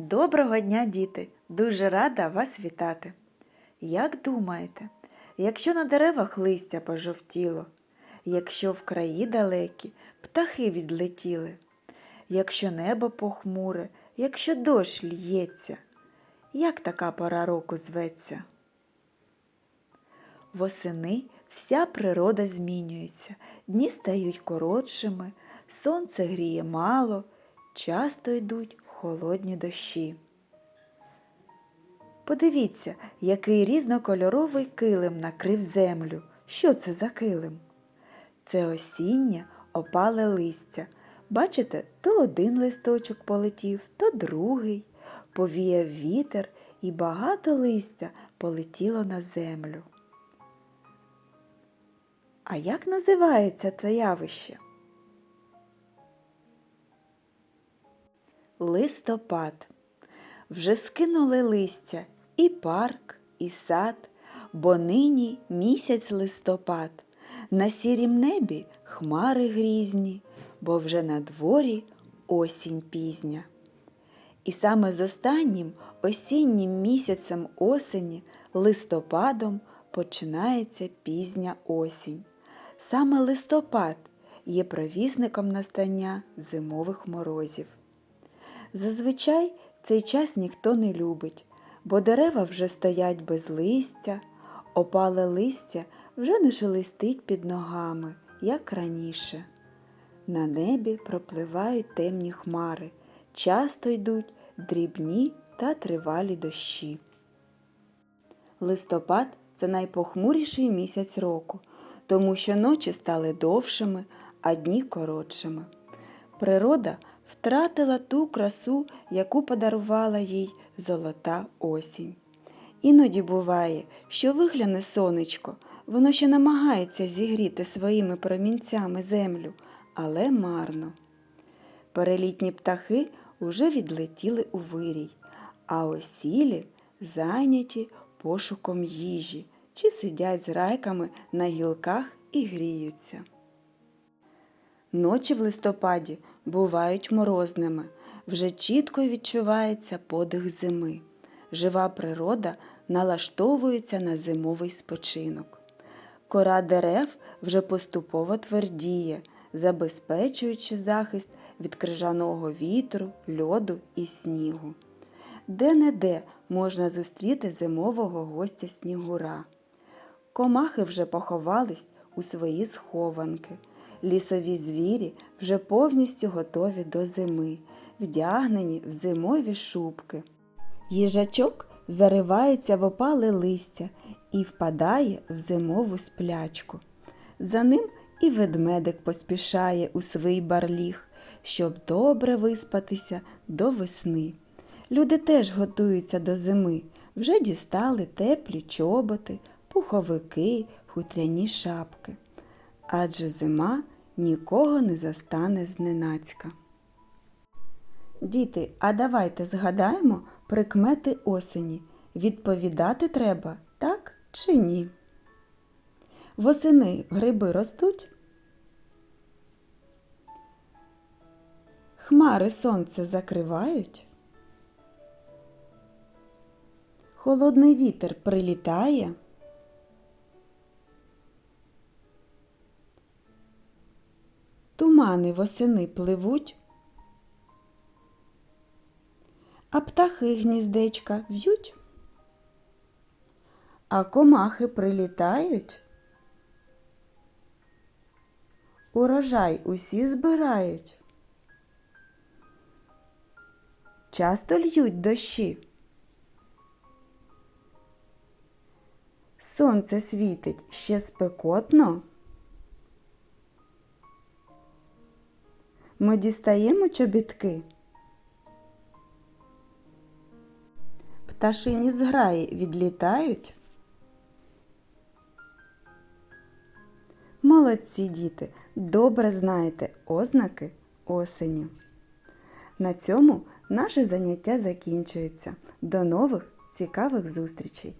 Доброго дня, діти! Дуже рада вас вітати. Як думаєте, якщо на деревах листя пожовтіло, якщо в краї далекі птахи відлетіли, якщо небо похмуре, якщо дощ л'ється, як така пора року зветься? Восени вся природа змінюється, дні стають коротшими, сонце гріє мало, часто йдуть холодні дощі. Подивіться, який різнокольоровий килим накрив землю. Що це за килим? Це осіннє опале листя. Бачите, то один листочок полетів, то другий. Повіяв вітер і багато листя полетіло на землю. А як називається це явище? Листопад. Вже скинули листя і парк, і сад, бо нині місяць листопад. На сірім небі хмари грізні, бо вже на дворі осінь пізня. І саме з останнім осіннім місяцем осені, листопадом, починається пізня осінь. Саме листопад є провісником настання зимових морозів. Зазвичай цей час ніхто не любить, бо дерева вже стоять без листя, опале листя вже не шелестить під ногами, як раніше. На небі пропливають темні хмари, часто йдуть дрібні та тривалі дощі. Листопад це найпохмуріший місяць року, тому що ночі стали довшими, а дні коротшими. Природа втратила ту красу, яку подарувала їй золота осінь. Іноді буває, що вигляне сонечко, воно ще намагається зігріти своїми промінцями землю, але марно. Перелітні птахи уже відлетіли у вирій, а осілі зайняті пошуком їжі чи сидять з райками на гілках і гріються. Ночі в листопаді бувають морозними, вже чітко відчувається подих зими. Жива природа налаштовується на зимовий спочинок. Кора дерев вже поступово твердіє, забезпечуючи захист від крижаного вітру, льоду і снігу. Де-не-де можна зустріти зимового гостя снігура. Комахи вже поховались у свої схованки. Лісові звірі вже повністю готові до зими, вдягнені в зимові шубки. Їжачок заривається в опале листя і впадає в зимову сплячку. За ним і ведмедик поспішає у свій барліг, щоб добре виспатися до весни. Люди теж готуються до зими, вже дістали теплі чоботи, пуховики, хутряні шапки. Адже зима нікого не застане зненацька. Діти, а давайте згадаємо прикмети осені. Відповідати треба, так чи ні? Восени гриби ростуть? Хмари сонце закривають? Холодний вітер прилітає? Тумани восени пливуть? А птахи гніздечка в'ють? А комахи прилітають? Урожай усі збирають? Часто льють дощі? Сонце світить ще спекотно? Ми дістаємо чобітки? Пташині зграї відлітають? Молодці діти, добре знаєте ознаки осені. На цьому наше заняття закінчується. До нових цікавих зустрічей!